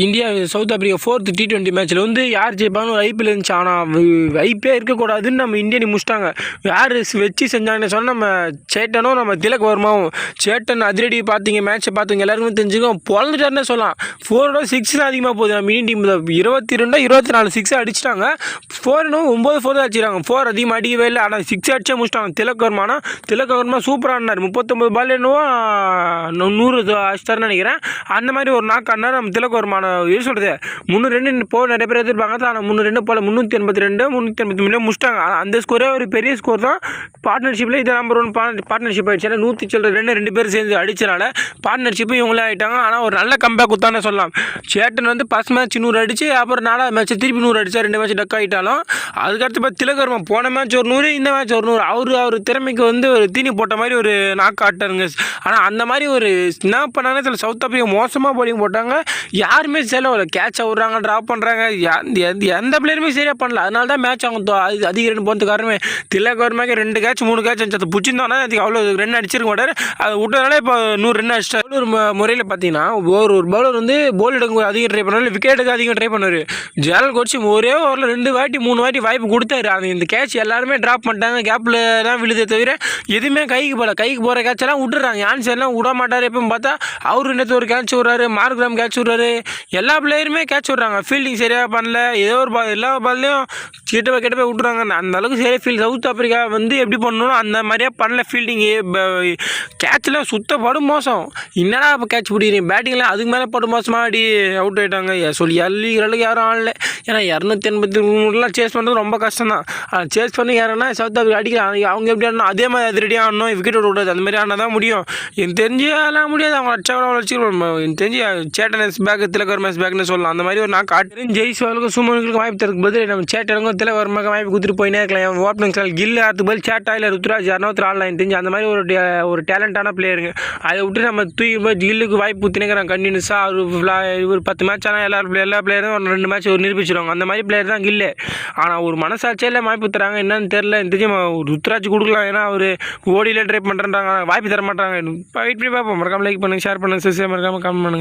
India South Africa fourth T twenty மேட்ச்சில் வந்து யார் ஜெயிப்பாங்கன்னு ஒரு ஐபிஎல் இருந்துச்சு. ஆனால் ஐப்பே இருக்கக்கூடாதுன்னு நம்ம இந்தியனை முடிச்சிட்டாங்க. யார் வச்சு செஞ்சாங்கன்னு சொன்னால் நம்ம சேட்டனும் நம்ம திலக் வர்மாவும். சேட்டன் அதிரடி பார்த்தீங்க மேட்ச்சை பார்த்தீங்க எல்லாருக்குமே தெரிஞ்சுக்கும். பொழந்துட்டாருன்னே சொல்லலாம். ஃபோரோட சிக்ஸ் தான் அதிகமாக போகுது. நம்ம இந்தியன் டீம் இருபத்தி ரெண்டா இருபத்தி நாலு சிக்ஸ் அடிச்சிட்டாங்க ஃபோர்னும் ஒம்பது ஃபோர் தான் அடிச்சிருக்காங்க ஃபோர் அதிகமாக அடிக்கவே இல்லை. ஆனால் சிக்ஸ் அடிச்சே முடிச்சிட்டாங்க. திலக் வர்மானா திலக் வர்மா சூப்பராக ஆடினார். முப்பத்தொம்பது பால் என்னவோ நூறு அடிச்சிட்டாருன்னு நினைக்கிறேன். அந்த மாதிரி ஒரு நாக்கு ஆடினார். நம்ம திலக் நான் இது சொல்கிறது முந்நூறு ரெண்டு போக நிறைய பேர் எதிர்ப்பாங்க ஆனால் முந்நூறு ரெண்டு போல் முந்நூற்றி எண்பத்தி ரெண்டு முந்நூற்றி எண்பத்தி மூணு முடிச்சிட்டாங்க. அந்த ஸ்கோரே ஒரு பெரிய ஸ்கோர் தான். பார்ட்னர்ஷிப்பில் இது நம்பர் ஒன் பார்ட்னர்ஷிப் ஆயிடுச்சு. ஏன்னா நூற்றி சில்லற ரெண்டு ரெண்டு பேர் சேர்ந்து அடிச்சனால பார்ட்னர்ஷிப்பும் இவங்களே ஆகிட்டாங்க ஆனால் ஒரு நல்ல கம்பேக் கொடுத்தானே சொல்லலாம். சேட்டன் வந்து ஃபஸ்ட் மேட்ச் நூறு அடிச்சு அப்புறம் நாலாவது மேட்ச் திருப்பி நூறு அடிச்சா ரெண்டு மேட்ச் டக் ஆகிட்டாலும் அதுக்கடுத்து இப்போ திலகர்மன் போன மேட்ச் ஒரு நூறு இந்த மேட்ச் ஒரு நூறு. அவர் அவர் திறமைக்கு வந்து ஒரு தீனி போட்ட மாதிரி ஒரு நாக் ஆட்டாருங்க ஆனால் அந்த மாதிரி ஒரு என்ன பண்ணாங்க சில சவுத் ஆப்பிரிக்கா மோசமாக போலிங் போட்டாங்க. யாருமே செலவில் கேட்ச் விட்றாங்க ட்ராப் பண்ணுறாங்க எந்த பிளேயருமே சரியாக பண்ணல. அதனால தான் மேட்ச் அவங்க அது அதிக ரெண்டு போகிறது காரணமே திலக் வர்மாக்கு ரெண்டு கேட்ச் மூணு கேட்ச் இருந்துச்சு அதை பிடிச்சிருந்தோன்னா அதுக்கு அவ்வளோ ரன் அடிச்சிருக்க மாட்டார். அதை விட்டதுனால இப்போ நூறு ரன் அடிச்சிட்டா. ஒரு முறையில் பார்த்தீங்கன்னா ஒரு ஒரு பவுலர் வந்து போல் எடுக்க அதிகம் ட்ரை பண்ணுவார் விக்கெட்டுக்கு அதிகம் ட்ரை பண்ணுவார். ஜெனல் கோச்சு ஒரே ஓவரில் ரெண்டு வாட்டி மூணு வாட்டி வாய்ப்பு கொடுத்தாரு. அது இந்த கேட்ச் எல்லாருமே ட்ராப் பண்ணிட்டாங்க. கேப்பில் தான் விழுதே தவிர எதுவுமே கைக்கு போகல கைக்கு போகிற கேட்ச் எல்லாம் விட்டுறாங்க. ஆன்சர்லாம் விட மாட்டார். எப்பவும் பார்த்தா அவரு நேற்று ஒரு கேட்ச் விட்றாரு? மார்க்ராம் கேட்ச் விட்றாரு. எல்லா பிளேயருமே கேட்ச் விட்றாங்க. ஃபீல்டிங் சரியாக பண்ணல. ஏதோ ஒரு பால் எல்லா பால்லையும் கிட்ட போய் கிட்ட போய் விட்றாங்க அந்த அளவுக்கு சரியாக ஃபீல் சவுத் ஆப்பிரிக்கா வந்து எப்படி பண்ணணும் அந்த மாதிரியே பண்ணல ஃபீல்டிங்கு கேட்ச்லாம் சுத்தப்படும் மோசம். என்னடா இப்போ கேட்ச் பிடிக்கிறீங்க? பேட்டிங்லாம் அதுக்கு மேலே போட்டு மோசமாக அடி அவுட் ஆகிட்டாங்க சொல்லி அள்ளிக்கிற அளவுக்கு யாரும் ஆடல. ஏன்னா இரநூத்தி எண்பத்தி மூணுலாம் சேஸ் பண்ணுறது ரொம்ப கஷ்டம் தான் சேஸ் பண்ணி யாருன்னா சவுத் ஆப்பிரிக்கா அடிக்கிறாங்க அவங்க எப்படி ஆடணும்? அதே மாதிரி அதிரடியாக ஆடணும். விக்கெட் விடக்கூடாது அந்த மாதிரி ஆனால் தான் முடியும். எனக்கு தெரிஞ்சு அதெல்லாம் முடியாது. அவங்க அடிச்சா கூட வச்சுக்கணும் எனக்கு தெரிஞ்சு சேட்டன் பேக் திலகர் மெஸ் பேக்னு சொல்லலாம். அந்த மாதிரி ஒரு நான் காட்டுறேன் ஜெய்ஸ்வாலுக்கும் சுமனுக்கும் வாய்ப்பு தருக்கு பதில் நம்ம சேட்டனுக்கும் கிலோ ஒரு மக வாய்ப்பு கொடுத்துட்டு போயினே இருக்கலாம். ஓப்பனிங் ஸ்டால் கில்லு ஆத்து பதில் சேட்டா இல்லை ருத்ராஜ் யாருனாவது ஆள் நைன் தெரிஞ்சு அந்த மாதிரி ஒரு டே- ஒரு டேலண்டான பிளேயருங்க அதை விட்டு நம்ம தூக்கி போய் கில்லுக்கு வாய்ப்பு ஊற்றினேங்கிறாங்க கண்டினியூஸாக அவர் ஒரு பத்து மேட்ச் ஆனால் எல்லா எல்லா பிளேயரும் ஒரு ரெண்டு மேட்ச் ஒரு நிரூபிச்சிருவாங்க. அந்த மாதிரி பிளேயர் தான் கில்லு ஆனால் ஒரு மனசாட்சியில் வாய்ப்பு தராங்க. என்னன்னு தெரில எனக்கு தெரிஞ்சு ருத்ராஜ் கொடுக்கலாம். ஏன்னா அவர் ஓடியில் ட்ரை பண்ணுறாங்க வாய்ப்பு தர மாட்டாங்க. வெயிட் பண்ணி பார்ப்போம். மறக்காமல் லைக் பண்ணுங்கள் ஷேர் பண்ணுங்கள் சப்ஸ்கிரைப் மறக்காமல் கமெண்ட் பண்ணுங்கள்